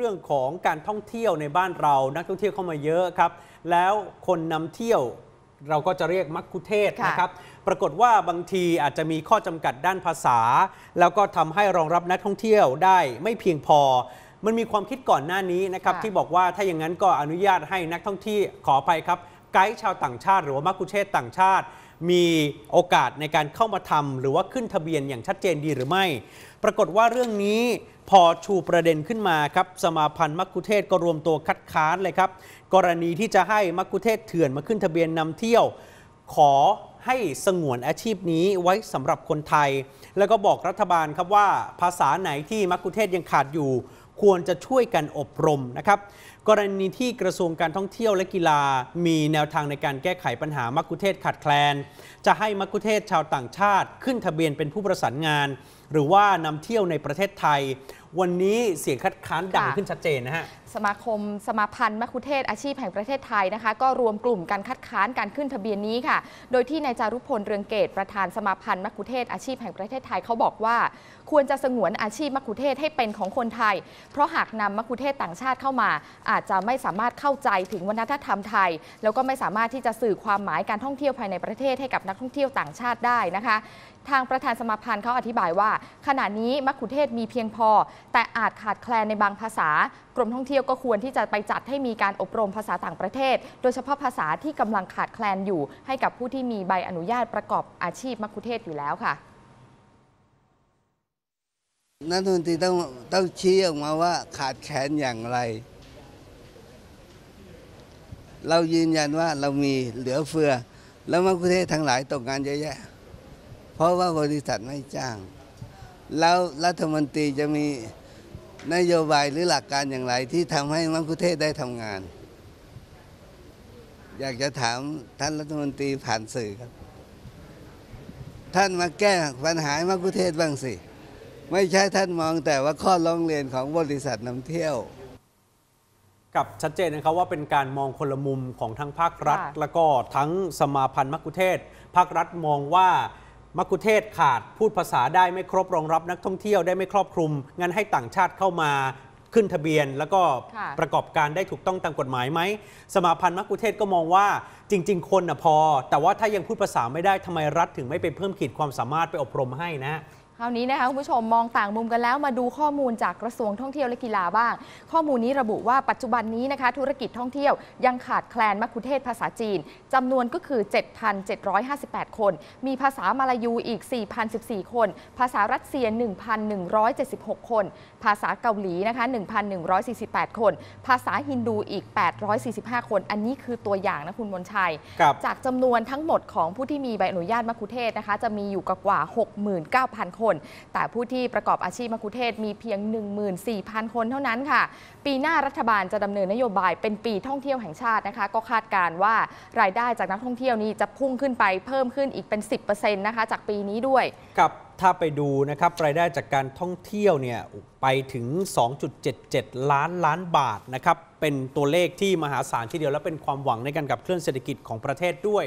เรื่องของการท่องเที่ยวในบ้านเรานักท่องเที่ยวเข้ามาเยอะครับ แล้วคนนำเที่ยวเราก็จะเรียกมักคุเทศก์ค่ะนะครับ ปรากฏว่าบางทีอาจจะมีข้อจำกัดด้านภาษา แล้วก็ทำให้รองรับนักท่องเที่ยวได้ไม่เพียงพอ มันมีความคิดก่อนหน้านี้นะครับค่ะที่บอกว่าถ้าอย่างนั้นก็อนุญาตให้นักท่องเที่ยวขอไปครับไกด์ชาวต่างชาติ หรือว่ามักคุเทศก์ต่างชาติ มีโอกาสในการเข้ามาทำหรือว่าขึ้นทะเบียนอย่างชัดเจนดีหรือไม่ ปรากฏว่าเรื่องนี้พอชูประเด็นขึ้นมาครับสมาพันธ์มักคุเทศก็รวมตัวคัดค้านเลยครับ กรณีที่จะให้มักคุเทศเถื่อนมาขึ้นทะเบียนนำเที่ยว ขอให้สงวนอาชีพนี้ไว้สำหรับคนไทย แล้วก็บอกรัฐบาลครับว่าภาษาไหนที่มักคุเทศยังขาดอยู่ ควรจะช่วยกันอบรมนะครับ กรณีที่กระทรวงการท่องเที่ยวและกีฬา มีแนวทางในการแก้ไขปัญหามักคุเทศก์ขาดแคลน จะให้มักคุเทศก์ชาวต่างชาติ ขึ้นทะเบียนเป็นผู้ประสานงาน หรือว่านำเที่ยวในประเทศไทย วันนี้เสียงคัดค้านดังค่ะขึ้นชัดเจนนะฮะสมาคมสมาพันธ์มัคคุเทศก์อาชีพแห่งประเทศไทยนะคะ ก็รวมกลุ่มการคัดค้านการขึ้นทะเบียนนี้ค่ะ โดยที่นายจารุพลเรืองเกตประธานสมาพันธ์มัคคุเทศก์อาชีพแห่งประเทศไทยเขาบอกว่า ควรจะสงวนอาชีพมัคคุเทศก์ให้เป็นของคนไทย เพราะหากนำมัคคุเทศก์ต่างชาติเข้ามาอาจจะไม่สามารถเข้าใจถึงวัฒนธรรมไทย แล้วก็ไม่สามารถที่จะสื่อความหมายการท่องเที่ยวภายในประเทศให้กับนักท่องเที่ยวต่างชาติได้นะคะทางประธานสมาพันธ์เขาอธิบายว่า ขณะนี้มัคคุเทศมีเพียงพอ แต่อาจขาดแคลนในบางภาษากรมท่องเที่ยวก็ควรที่จะไปจัดให้มีการอบรมภาษาต่างประเทศ โดยเฉพาะภาษาที่กำลังขาดแคลนอยู่ ให้กับผู้ที่มีใบอนุญาตประกอบอาชีพมัคคุเทศอยู่แล้วค่ะนักดนตรีต้องต้องชี้ออกมาว่าขาดแคลนอย่างไร เรายืนยันว่าเรามีเหลือเฟือ แล้วมักคุเทศทั้งหลายตกงานเยอะแยะ เพราะว่าบริษัทไม่จ้าง แล้วรัฐมนตรีจะมีนโยบายหรือหลักการอย่างไรที่ทำให้มักคุเทศได้ทำงาน อยากจะถามท่านรัฐมนตรีผ่านสื่อครับ ท่านมาแก้ปัญหามักคุเทศบ้างสิ ไม่ใช่ท่านมองแต่ว่าข้อร้องเรียนของบริษัทนำเที่ยว กับชัดเจนนะครับว่าเป็นการมองคนละมุมของทั้งภาครัฐค่ะแล้วก็ทั้งสมาพันธ์มักคุเทศก์ภาครัฐมองว่ามักคุเทศก์ขาดพูดภาษาได้ไม่ครบรองรับนักท่องเที่ยวได้ไม่ครอบคลุม งั้นให้ต่างชาติเข้ามาขึ้นทะเบียน แล้วก็ค่ะประกอบการได้ถูกต้องตามกฎหมายไหม สมาพันธ์มักคุเทศก์ก็มองว่าจริง ๆ คนน่ะพอ แต่ว่าถ้ายังพูดภาษาไม่ได้ทำไมรัฐถึงไม่ไปเพิ่มขีดความสามารถไปอบรมให้นะ คราวนี้นะคะคุณผู้ชมมองต่างมุมกันแล้วมาดูข้อมูลจากกระทรวงท่องเที่ยวและกีฬาบ้าง ข้อมูลนี้ระบุว่าปัจจุบันนี้นะคะธุรกิจท่องเที่ยวยังขาดแคลนมัคคุเทศก์ภาษาจีนจำนวนก็คือ 7,758 คน มีภาษามาลายูอีก 4,014 คน ภาษารัสเซีย 1,176 คน ภาษาเกาหลีนะคะ1,148 คน ภาษาฮินดูอีก 845 คน อันนี้คือตัวอย่างนะคุณมนชัยครับจากจำนวนทั้งหมดของผู้ที่มีใบอนุญาตมัคคุเทศก์นะคะจะมีอยู่กว่า 69,000 คนแต่ผู้ที่ประกอบอาชีพมัคคุเทศมีเพียง 14,000 คนเท่านั้นค่ะ ปีหน้ารัฐบาลจะดำเนินนโยบายเป็นปีท่องเที่ยวแห่งชาตินะคะ ก็คาดการว่ารายได้จากนักท่องเที่ยวนี้จะพุ่งขึ้นไปเพิ่มขึ้นอีกเป็น 10%นะคะจากปีนี้ด้วยกับถ้าไปดูนะครับรายได้จากการท่องเที่ยวเนี่ยไปถึง 2.77 ล้านล้านบาทนะครับเป็นตัวเลขที่มหาศาลทีเดียวและเป็นความหวังในการกับเคลื่อนเศรษฐกิจของประเทศด้วย